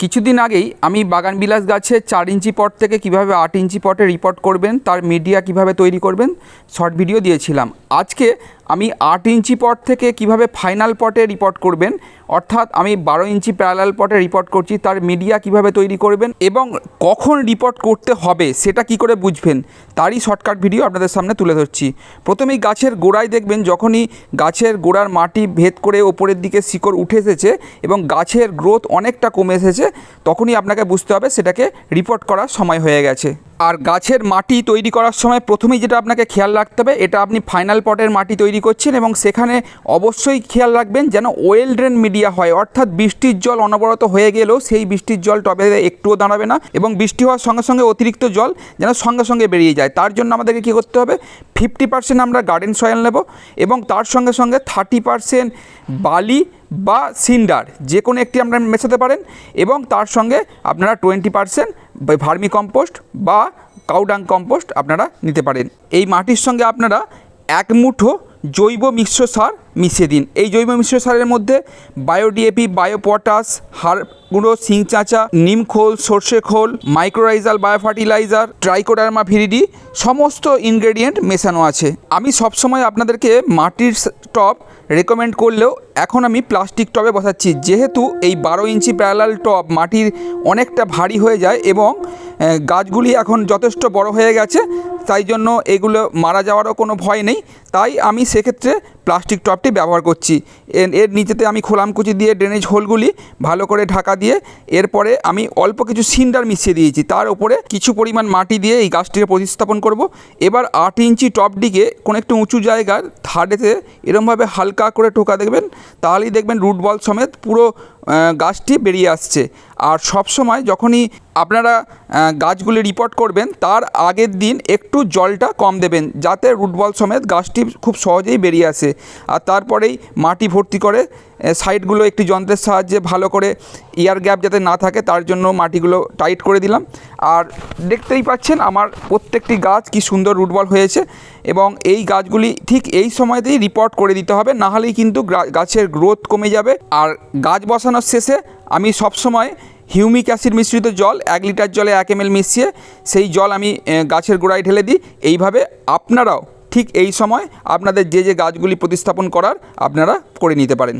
কিছুদিন আগেই আমি বাগানবিলাস গাছের চার ইঞ্চি পট থেকে কীভাবে আট ইঞ্চি পটে রিপোর্ট করবেন, তার মিডিয়া কীভাবে তৈরি করবেন শর্ট ভিডিও দিয়েছিলাম। আজকে আমি আট ইঞ্চি পট থেকে কীভাবে ফাইনাল পটে রিপোর্ট করবেন? অর্থাৎ আমি বারো ইঞ্চি প্যারালাল পটে রিপোর্ট করছি, তার মিডিয়া কীভাবে তৈরি করবেন এবং কখন রিপোর্ট করতে হবে সেটা কি করে বুঝবেন? তারই শর্টকাট ভিডিও আপনাদের সামনে তুলে ধরছি। প্রথমেই গাছের গোড়ায় দেখবেন, যখনই গাছের গোড়ার মাটি ভেদ করে ওপরের দিকে শিকড় উঠে এসেছে এবং গাছের গ্রোথ অনেকটা কমে এসেছে, তখনই আপনাকে বুঝতে হবে সেটাকে রিপোর্ট করার সময় হয়ে গেছে। আর গাছের মাটি তৈরি করার সময় প্রথমেই যেটা আপনাকে খেয়াল রাখতে হবে, এটা আপনি ফাইনাল পটের মাটি তৈরি করছেন এবং সেখানে অবশ্যই খেয়াল রাখবেন যেন ওয়েল ড্রেন মিডিয়া হয়। অর্থাৎ বৃষ্টির জল অনবরত হয়ে গেলেও সেই বৃষ্টির জল টবে একটুও দাঁড়াবে না এবং বৃষ্টি হওয়ার সঙ্গে সঙ্গে অতিরিক্ত জল যেন সঙ্গে সঙ্গে বেরিয়ে যায়। তার জন্য আমাদেরকে কী করতে হবে? ফিফটি পার্সেন্ট আমরা গার্ডেন সয়েল নেব এবং তার সঙ্গে সঙ্গে থার্টি পার্সেন্ট বালি বা সিন্ডার যে কোনো একটি আপনারা মেশাতে পারেন এবং তার সঙ্গে আপনারা টোয়েন্টি পার্সেন্ট ভার্মি কম্পোস্ট বা কাউডাং কম্পোস্ট আপনারা নিতে পারেন। এই মাটির সঙ্গে আপনারা এক মুঠো জৈব মিশ্র সার মিশিয়ে দিন। এই জৈব মিশ্র সারের মধ্যে বায়োডিএপি বায়োপটাস হাড় গুঁড়ো সিং চাঁচা, নিম খোল, সর্ষে খোল মাইক্রোরাইজাল বায়োফার্টিলাইজার ট্রাইকোডার্মা ভিরিডি, সমস্ত ইনগ্রেডিয়েন্ট মেশানো আছে। আমি সবসময় আপনাদেরকে মাটির টব রেকমেন্ড করলেও এখন আমি প্লাস্টিক টবে বসাচ্ছি। যেহেতু এই বারো ইঞ্চি প্যারালাল টপ মাটির অনেকটা ভারী হয়ে যায় এবং গাছগুলি এখন যথেষ্ট বড় হয়ে গেছে তাই জন্য এগুলো মারা যাওয়ারও কোনো ভয় নেই। তাই আমি সেক্ষেত্রে প্লাস্টিক টবটি ব্যবহার করছি। এর নিচেতে আমি খোলামকুচি দিয়ে ড্রেনেজ হোলগুলি ভালো করে ঢাকা দিয়ে এরপরে আমি অল্প কিছু সিন্ডার মিশিয়ে দিয়েছি। তার উপরে কিছু পরিমাণ মাটি দিয়ে এই গাছটিকে প্রতিস্থাপন করব। এবার আট ইঞ্চি টপটিকে কোনো একটু উঁচু জায়গার ধারেতে এরমভাবে হালকা করে টোকা দেখবেন। তাহলেই দেখবেন রুট বল সমেত পুরো গাছটি বেরিয়ে আসছে। আর সব সময় যখনই আপনারা গাছগুলি রিপোর্ট করবেন, তার আগের দিন একটু জলটা কম দেবেন, যাতে রুটবল সমেত গাছটি খুব সহজেই বেরিয়ে আসে। আর তারপরেই মাটি ভর্তি করে সাইডগুলো একটি যন্ত্রের সাহায্যে ভালো করে এয়ার গ্যাপ যাতে না থাকে, তার জন্য মাটিগুলো টাইট করে দিলাম। আর দেখতেই পাচ্ছেন আমার প্রত্যেকটি গাছ কি সুন্দর রুটবল হয়েছে এবং এই গাছগুলি ঠিক এই সময়তেই রিপোর্ট করে দিতে হবে, না হলেই কিন্তু গাছের গ্রোথ কমে যাবে। আর গাছ বসানোর শেষে আমি সবসময় হিউমিক অ্যাসিড মিশ্রিত জল, এক লিটার জলে এক এম মিশিয়ে সেই জল আমি গাছের গোড়ায় ঢেলে দিই। এইভাবে আপনারাও ঠিক এই সময় আপনাদের যে যে গাছগুলি প্রতিস্থাপন করার আপনারা করে নিতে পারেন।